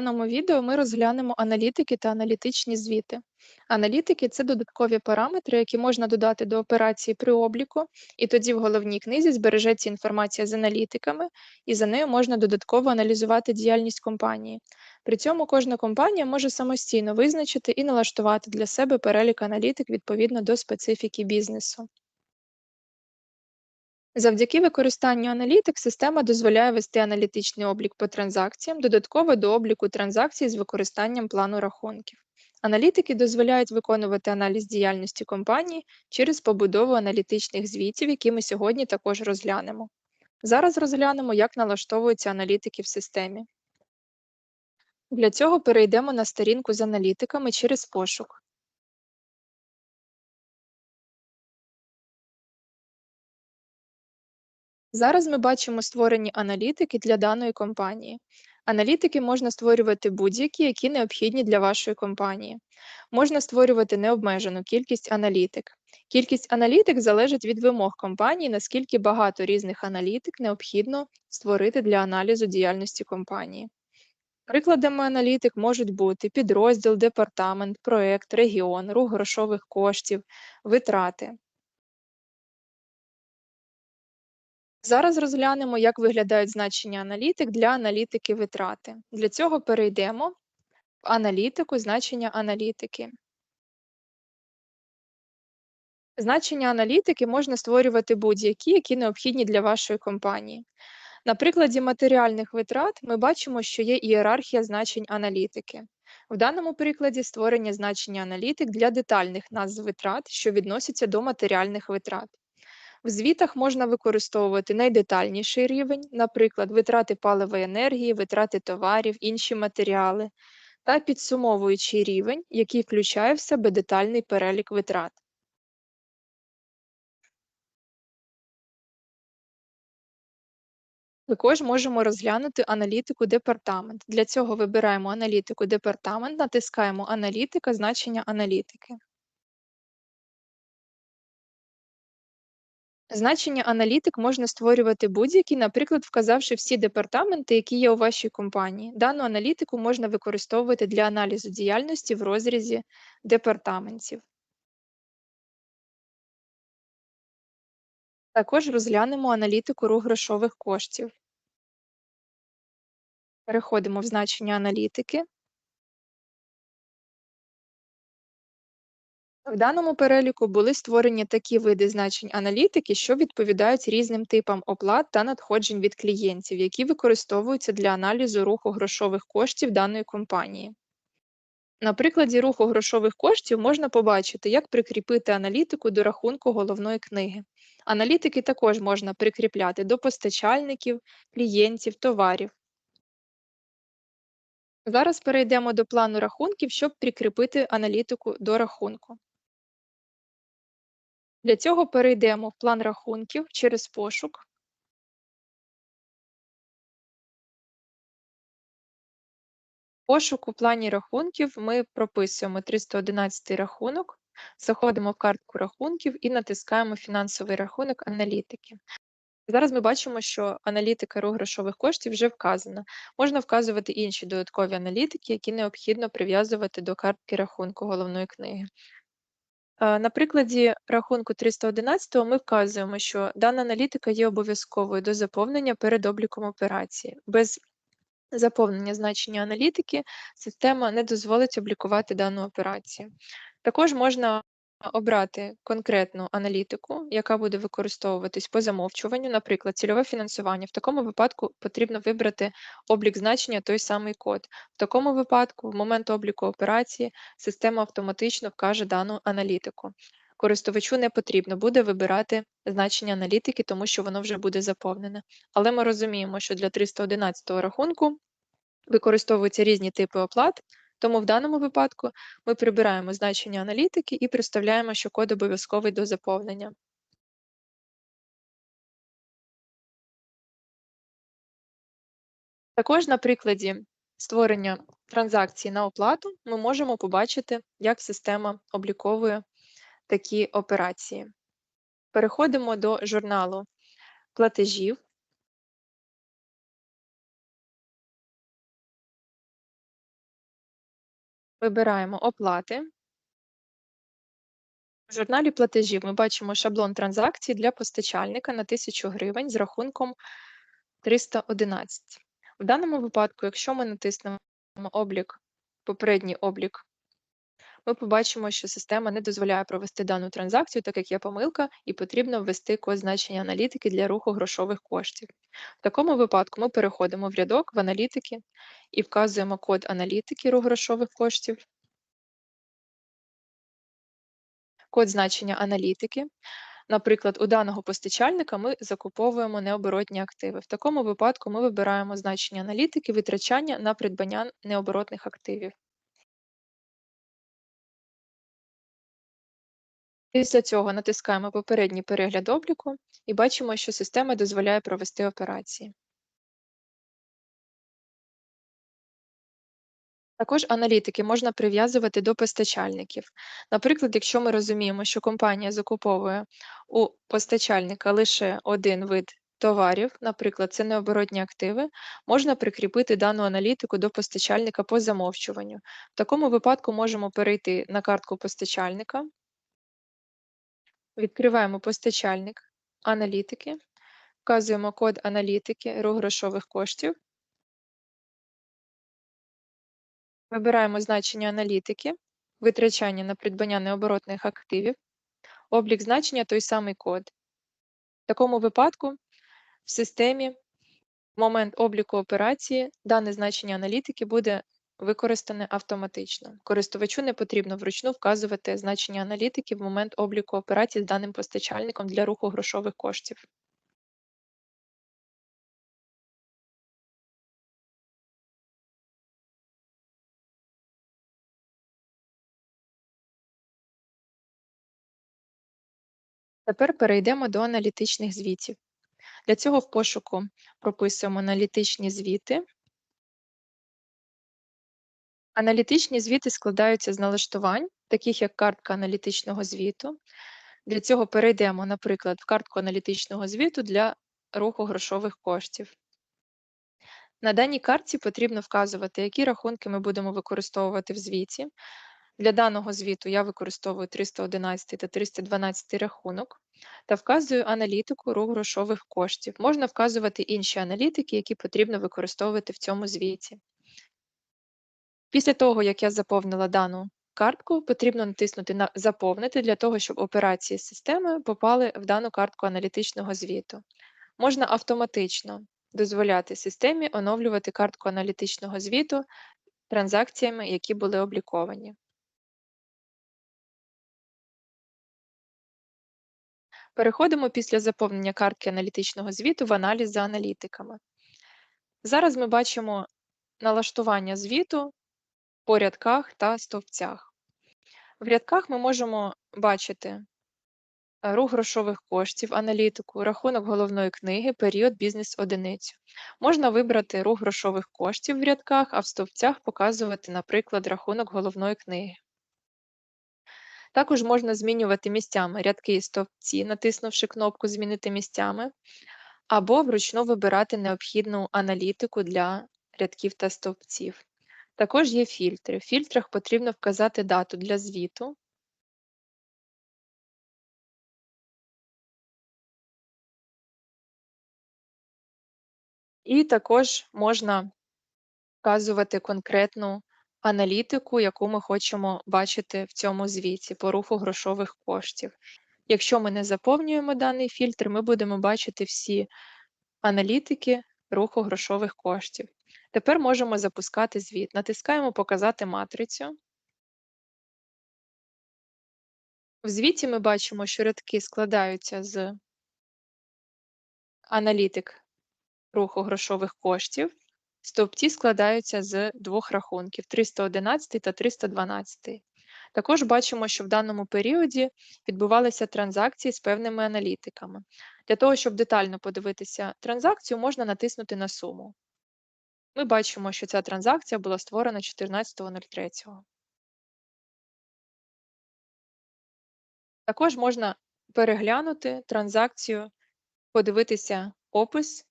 даному відео ми розглянемо аналітики та аналітичні звіти. Аналітики це додаткові параметри, які можна додати до операції при обліку, і тоді в головній книзі збережеться інформація з аналітиками, і за нею можна додатково аналізувати діяльність компанії. При цьому кожна компанія може самостійно визначити і налаштувати для себе перелік аналітик відповідно до специфіки бізнесу. Завдяки використанню аналітик система дозволяє вести аналітичний облік по транзакціям, додатково до обліку транзакцій з використанням плану рахунків. Аналітики дозволяють виконувати аналіз діяльності компанії через побудову аналітичних звітів, які ми сьогодні також розглянемо. Зараз розглянемо, як налаштовуються аналітики в системі. Для цього перейдемо на сторінку з аналітиками через пошук. Зараз ми бачимо створені аналітики для даної компанії. Аналітики можна створювати будь-які, які необхідні для вашої компанії. Можна створювати необмежену кількість аналітик. Кількість аналітик залежить від вимог компанії, наскільки багато різних аналітик необхідно створити для аналізу діяльності компанії. Прикладами аналітик можуть бути підрозділ, департамент, проект, регіон, рух грошових коштів, витрати. Зараз розглянемо, як виглядають значення аналітик для аналітики витрати. Для цього перейдемо в аналітику значення аналітики. Значення аналітики можна створювати будь-які, які необхідні для вашої компанії. На прикладі матеріальних витрат ми бачимо, що є ієрархія значень аналітики. В даному прикладі створення значення аналітик для детальних назв витрат, що відносяться до матеріальних витрат. В звітах можна використовувати найдетальніший рівень, наприклад, витрати паливої енергії, витрати товарів, інші матеріали, та підсумовуючий рівень, який включає в себе детальний перелік витрат. Також можемо розглянути аналітику департамент. Для цього вибираємо аналітику департамент, натискаємо Аналітика, значення аналітики. Значення аналітик можна створювати будь-які, наприклад, вказавши всі департаменти, які є у вашій компанії. Дану аналітику можна використовувати для аналізу діяльності в розрізі департаментів. Також розглянемо аналітику рух грошових коштів. Переходимо в значення аналітики. В даному переліку були створені такі види значень аналітики, що відповідають різним типам оплат та надходжень від клієнтів, які використовуються для аналізу руху грошових коштів даної компанії. На прикладі руху грошових коштів можна побачити, як прикріпити аналітику до рахунку головної книги. Аналітики також можна прикріпляти до постачальників, клієнтів, товарів. Зараз перейдемо до плану рахунків, щоб прикріпити аналітику до рахунку. Для цього перейдемо в план рахунків через пошук. Пошук у плані рахунків ми прописуємо 311 рахунок, заходимо в картку рахунків і натискаємо фінансовий рахунок аналітики. Зараз ми бачимо, що аналітика рух грошових коштів вже вказана. Можна вказувати інші додаткові аналітики, які необхідно прив'язувати до картки рахунку головної книги. На прикладі рахунку 311 ми вказуємо, що дана аналітика є обов'язковою до заповнення перед обліком операції. Без заповнення значення аналітики система не дозволить облікувати дану операцію. Також можна обрати конкретну аналітику, яка буде використовуватись по замовчуванню, наприклад, цільове фінансування. В такому випадку потрібно вибрати облік значення той самий код. В такому випадку, в момент обліку операції, система автоматично вкаже дану аналітику. Користувачу не потрібно буде вибирати значення аналітики, тому що воно вже буде заповнене. Але ми розуміємо, що для 311 рахунку використовуються різні типи оплат, тому в даному випадку ми прибираємо значення аналітики і представляємо, що код обов'язковий до заповнення. Також на прикладі створення транзакцій на оплату ми можемо побачити, як система обліковує такі операції. Переходимо до журналу платежів. Вибираємо оплати. В журналі платежів ми бачимо шаблон транзакцій для постачальника на 1000 гривень з рахунком 311. В даному випадку, якщо ми натиснемо облік, попередній облік, ми побачимо, що система не дозволяє провести дану транзакцію, так як є помилка, і потрібно ввести код значення аналітики для руху грошових коштів. В такому випадку ми переходимо в рядок в аналітики і вказуємо код аналітики грошових коштів, код значення аналітики. Наприклад, у даного постачальника ми закуповуємо необоротні активи. В такому випадку ми вибираємо значення аналітики витрачання на придбання необоротних активів. Після цього натискаємо попередній перегляд обліку і бачимо, що система дозволяє провести операції. Також аналітики можна прив'язувати до постачальників. Наприклад, якщо ми розуміємо, що компанія закуповує у постачальника лише один вид товарів, наприклад, це необоротні активи, можна прикріпити дану аналітику до постачальника по замовчуванню. В такому випадку можемо перейти на картку постачальника, відкриваємо постачальник, аналітики, вказуємо код аналітики рух грошових коштів. Вибираємо значення аналітики, витрачання на придбання необоротних активів, облік значення той самий код. В такому випадку в системі в момент обліку операції дане значення аналітики буде використане автоматично. Користувачу не потрібно вручну вказувати значення аналітики в момент обліку операції з даним постачальником для руху грошових коштів. Тепер перейдемо до аналітичних звітів. Для цього в пошуку прописуємо аналітичні звіти. Аналітичні звіти складаються з налаштувань, таких як картка аналітичного звіту. Для цього перейдемо, наприклад, в картку аналітичного звіту для руху грошових коштів. На даній картці потрібно вказувати, які рахунки ми будемо використовувати в звіті. Для даного звіту я використовую 311 та 312 рахунок та вказую аналітику рух грошових коштів. Можна вказувати інші аналітики, які потрібно використовувати в цьому звіті. Після того, як я заповнила дану картку, потрібно натиснути на Заповнити для того, щоб операції системи попали в дану картку аналітичного звіту. Можна автоматично дозволяти системі оновлювати картку аналітичного звіту транзакціями, які були обліковані. Переходимо після заповнення картки аналітичного звіту в аналіз за аналітиками. Зараз ми бачимо налаштування звіту по рядках та стовпцях. В рядках ми можемо бачити е, рух грошових коштів, аналітику, рахунок головної книги, період бізнес-одиницю. Можна вибрати рух грошових коштів в рядках, а в стовпцях показувати, наприклад, рахунок головної книги. Також можна змінювати місцями рядки і стовпці, натиснувши кнопку Змінити місцями, або вручну вибирати необхідну аналітику для рядків та стовпців. Також є фільтри. В фільтрах потрібно вказати дату для звіту. І також можна вказувати конкретну аналітику, яку ми хочемо бачити в цьому звіті по руху грошових коштів. Якщо ми не заповнюємо даний фільтр, ми будемо бачити всі аналітики руху грошових коштів. Тепер можемо запускати звіт. Натискаємо Показати матрицю. В звіті ми бачимо, що рядки складаються з аналітик руху грошових коштів. Стовпці складаються з двох рахунків 311 та 312. Також бачимо, що в даному періоді відбувалися транзакції з певними аналітиками. Для того, щоб детально подивитися транзакцію, можна натиснути на суму. Ми бачимо, що ця транзакція була створена 14.03. Також можна переглянути транзакцію, подивитися опис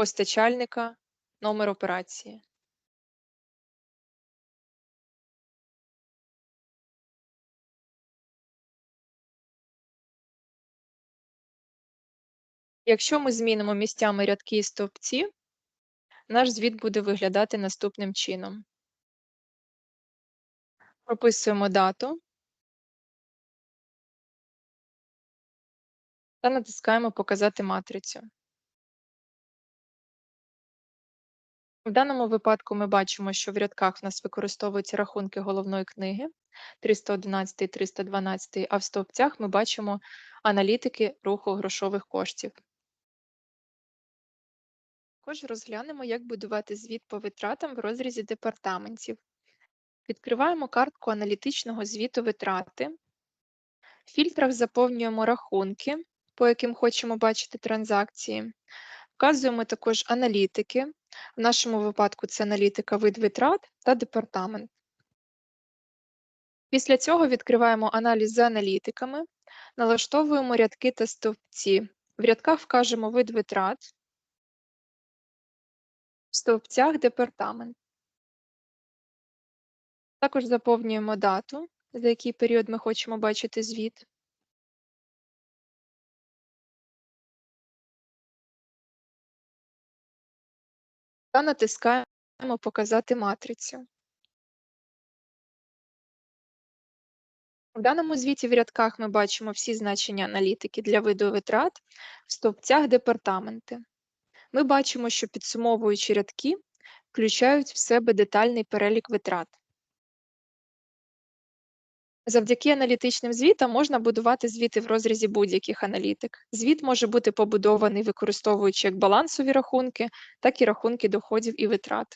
постачальника, номер операції. Якщо ми змінимо місцями рядки і стовпці, наш звіт буде виглядати наступним чином. Прописуємо дату та натискаємо Показати матрицю. В даному випадку ми бачимо, що в рядках в нас використовуються рахунки головної книги 311 і 312, а в стовпцях ми бачимо аналітики руху грошових коштів. Також розглянемо, як будувати звіт по витратам в розрізі департаментів. Відкриваємо картку аналітичного звіту витрати. В фільтрах заповнюємо рахунки, по яким хочемо бачити транзакції. Вказуємо також аналітики. В нашому випадку це аналітика вид витрат та департамент. Після цього відкриваємо аналіз за аналітиками, налаштовуємо рядки та стовпці. В рядках вкажемо вид витрат, в стовпцях департамент. Також заповнюємо дату, за який період ми хочемо бачити звіт. Та натискаємо Показати матрицю. В даному звіті в рядках ми бачимо всі значення аналітики для виду витрат, в стовпцях департаменти. Ми бачимо, що підсумовуючі рядки включають в себе детальний перелік витрат. Завдяки аналітичним звітам можна будувати звіти в розрізі будь-яких аналітик. Звіт може бути побудований, використовуючи як балансові рахунки, так і рахунки доходів і витрат.